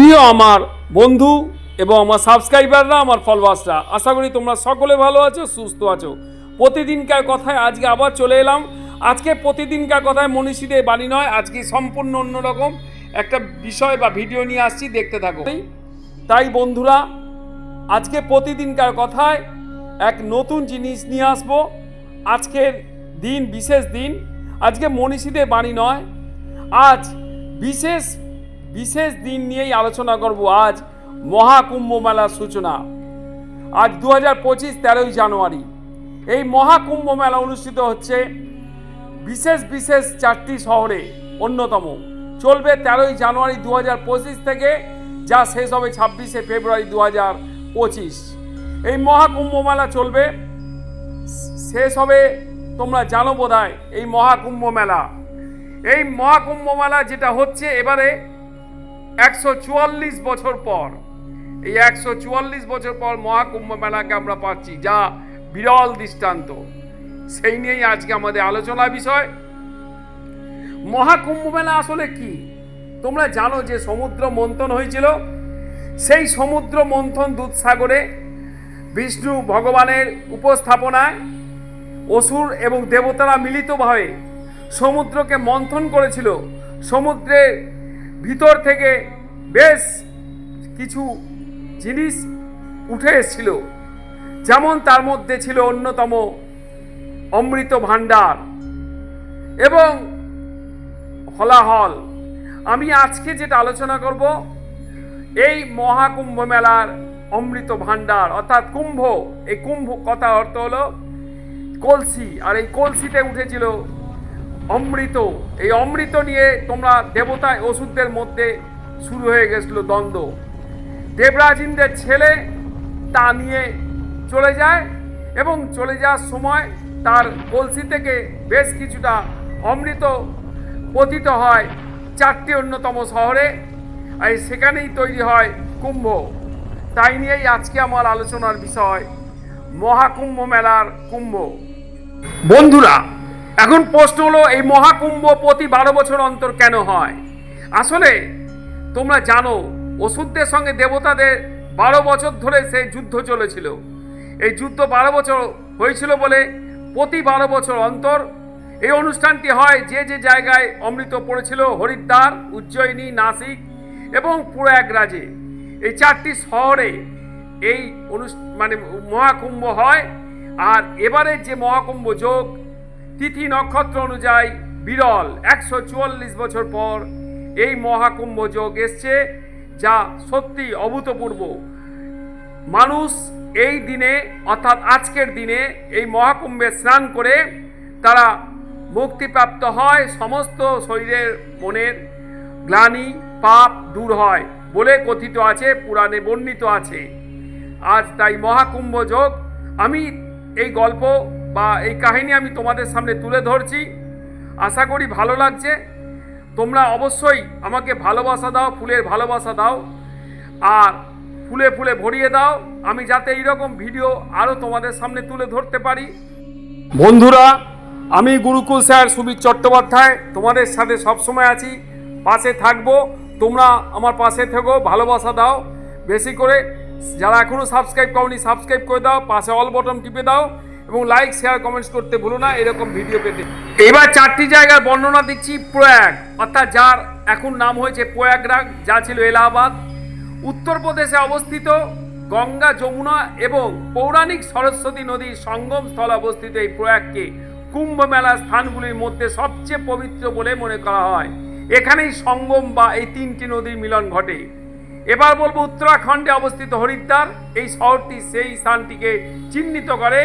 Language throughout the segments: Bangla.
প্রিয় আমার বন্ধু এবং আমার সাবস্ক্রাইবাররা, আমার ফলোয়ার্সরা, আশা করি তোমরা সকলে ভালো আছো, সুস্থ আছো। প্রতিদিনকার কথায় আজকে আবার চলে এলাম। আজকে প্রতিদিনকার কথায় মনীষীদের বাণী নয়, আজকে সম্পূর্ণ অন্যরকম একটা বিষয় বা ভিডিও নিয়ে আসছি, দেখতে থাকো। তাই বন্ধুরা, আজকে প্রতিদিনকার কথায় এক নতুন জিনিস নিয়ে আসব। আজকের দিন বিশেষ দিন, আজকে মনীষীদের বাণী নয়। আজ বিশেষ বিশেষ দিন নিয়েই আলোচনা করব আজ মহাকুম্ভ মেলার সূচনা। আজ দু হাজার পঁচিশ তেরোই জানুয়ারি। এই মহাকুম্ভ মেলা অনুষ্ঠিত হচ্ছে বিশেষ বিশেষ চারটি শহরে, অন্যতম। চলবে তেরোই জানুয়ারি দু হাজার পঁচিশ থেকে, যা শেষ হবে ছাব্বিশে ফেব্রুয়ারি দু হাজার পঁচিশ। এই মহাকুম্ভ মেলা চলবে, শেষ হবে, তোমরা জানো বোধহয়, এই মহাকুম্ভ মেলা। এই মহাকুম্ভ মেলা যেটা হচ্ছে, এবারে একশো চুয়াল্লিশ বছর পর, এই একশো চুয়াল্লিশ বছর পর মহাকুম্ভ মেলাকে আমরা পাচ্ছি, যা বিরল দৃষ্টান্ত। সেই নিয়েই আজকে আমাদের আলোচনা বিষয়। মহাকুম্ভ মেলা আসলে কি? তোমরা জানো যে সমুদ্র মন্থন হয়েছিল। সেই সমুদ্র মন্থন দুধসাগরে বিষ্ণু ভগবানের উপস্থাপনায় অসুর এবং দেবতারা মিলিতভাবে সমুদ্রকে মন্থন করেছিল। সমুদ্রের ভিতর থেকে বেশ কিছু জিনিস উঠে এসেছিল। যেমন তার মধ্যে ছিল অন্যতম অমৃত ভাণ্ডার এবং হলাহল। আমি আজকে যেটা আলোচনা করব, এই মহাকুম্ভ মেলার অমৃত ভাণ্ডার, অর্থাৎ কুম্ভ। এই কুম্ভ কথা অর্থ হলো কলসি। আর এই কলসিতে উঠেছিল অমৃত। এই অমৃত নিয়ে তোমরা দেবতায় ওষুধদের মধ্যে শুরু হয়ে গেছিল দ্বন্দ্ব। দেবরাজ ইন্দ্রের ছেলে তা নিয়ে চলে যায় এবং চলে যাওয়ার সময় তার কলসি থেকে বেশ কিছুটা অমৃত পতিত হয় চারটি অন্যতম শহরে। আর সেখানেই তৈরি হয় কুম্ভ। তাই নিয়েই আজকে আমার আলোচনার বিষয়, মহাকুম্ভ মেলার কুম্ভ। বন্ধুরা, এখন প্রশ্ন হলো, এই মহাকুম্ভ প্রতি বারো বছর অন্তর কেন হয়? আসলে তোমরা জানো ওষুধদের সঙ্গে দেবতাদের বারো বছর ধরে সেই যুদ্ধ চলেছিল। এই যুদ্ধ বারো বছর হয়েছিল বলে প্রতি বারো বছর অন্তর এই অনুষ্ঠানটি হয় যে যে জায়গায় অমৃত পড়েছিল, হরিদ্বার, উজ্জয়িনী, নাসিক এবং প্রয়াগরাজে এই চারটি শহরে এই অনুষ্ঠ মানে মহাকুম্ভ হয় আর এবারে যে মহাকুম্ভ যোগ তিথি নক্ষত্র অনুযায়ী বিরল, একশো চুয়াল্লিশ বছর পর এই মহাকুম্ভ যোগ এসছে যা সত্যি অভূতপূর্ব। মানুষ এই দিনে অর্থাৎ আজকের দিনে এই মহাকুম্ভে স্নান করে তারা মুক্তিপ্রাপ্ত হয়, সমস্ত শরীরের মনের গ্লানি পাপ দূর হয় বলে কথিত আছে, পুরাণে বর্ণিত আছে। আজ তাই মহাকুম্ভ যোগ আমি এই গল্প বা এই কাহিনী আমি তোমাদের সামনে তুলে ধরছি। আশা করি ভালো লাগছে। তোমরা অবশ্যই আমাকে ভালোবাসা দাও, ফুলের ভালোবাসা দাও, আর ফুলে ফুলে ভরিয়ে দাও। আমি যাতে এইরকম ভিডিও আরও তোমাদের সামনে তুলে ধরতে পারি। বন্ধুরা, আমি গুরুকুল স্যার সুবীর চট্টোপাধ্যায়, তোমাদের সাথে সবসময় আছি, পাশে থাকব। তোমরা আমার পাশে থেকো, ভালোবাসা দাও। বেশি করে যারা এখনও সাবস্ক্রাইব করনি, সাবস্ক্রাইব করে দাও, পাশে অল বটন টিপে দাও। এবং লাইক শেয়ার কমেন্টস করতে ভুলো না, এরকম ভিডিও পেতে। এবার চারটি জায়গার বর্ণনা দিচ্ছি প্রয়াগ, অর্থাৎ যার এখন নাম হয়েছে প্রয়াগরাগ, যা ছিল এলাহাবাদ। উত্তরপ্রদেশে অবস্থিত গঙ্গা যমুনা এবং পৌরাণিক সরস্বতী নদীর সঙ্গম স্থলে অবস্থিত এই প্রয়াগকে কুম্ভ মেলার স্থানগুলির মধ্যে সবচেয়ে পবিত্র বলে মনে করা হয়। এখানেই সঙ্গম বা এই তিনটি নদীর মিলন ঘটে। এবার বলব উত্তরাখণ্ডে অবস্থিত হরিদ্বার, এই শহরটি সেই স্থানটিকে চিহ্নিত করে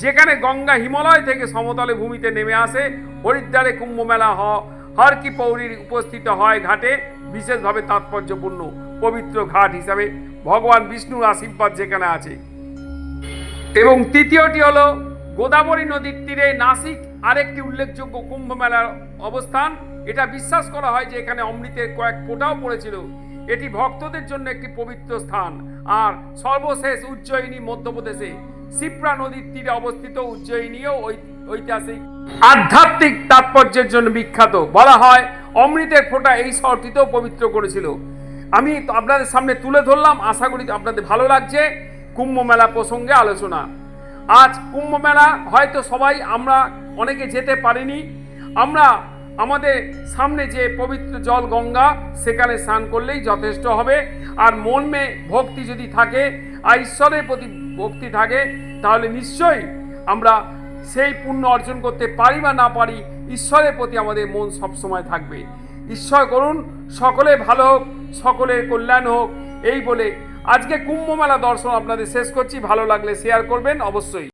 যেখানে গঙ্গা হিমালয় থেকে সমতলে ভূমিতে নেমে আসে, হরিদ্বারে কুম্ভ মেলা হ হর কি পৌরীর উপস্থিত হয় ঘাটে, বিশেষভাবে তাৎপর্যপূর্ণ, পবিত্র ঘাট হিসাবে। ভগবান বিষ্ণুর আশীর্বাদ যেখানে আছে। এবং তৃতীয়টি হলো, গোদাবরী নদীর তীরে নাসিক আরেকটি উল্লেখযোগ্য কুম্ভ মেলার অবস্থান। এটা বিশ্বাস করা হয় যে এখানে অমৃতের কয়েক ফোঁটাও পড়েছিল। এটি ভক্তদের জন্য একটি পবিত্র স্থান। আর সর্বশেষ উজ্জয়িনী মধ্যপ্রদেশে সিপ্রা নদীর তীরে অবস্থিত উজ্জয়িনীও ঐতিহাসিক আধ্যাত্মিক তাৎপর্যের জন্য বিখ্যাত। বলা হয়, অমৃতের ফোঁটা এই শহরটিতেও পবিত্র করেছিল। আমি আপনাদের সামনে তুলে ধরলাম, আশা করি আপনাদের ভালো লাগছে কুম্ভ মেলা প্রসঙ্গে আলোচনা। আজ কুম্ভ মেলা হয়তো সবাই আমরা অনেকে যেতে পারিনি। আমরা আমাদের সামনে যে পবিত্র জল গঙ্গা, সেখানে স্নান করলেই যথেষ্ট হবে। আর মনমে ভক্তি যদি থাকে, আর ঈশ্বরের প্রতি ভক্তি থাকে, তাহলে নিশ্চয়ই আমরা সেই পুণ্য অর্জন করতে পারি বা না পারি, ঈশ্বরের প্রতি আমাদের মন সবসময় থাকবে। ঈশ্বর করুন, সকলে ভালো হোক, সকলের কল্যাণ হোক, এই বলে আজকে কুম্ভ মেলা দর্শন আপনাদের শেষ করছি। ভালো লাগলে শেয়ার করবেন, অবশ্যই।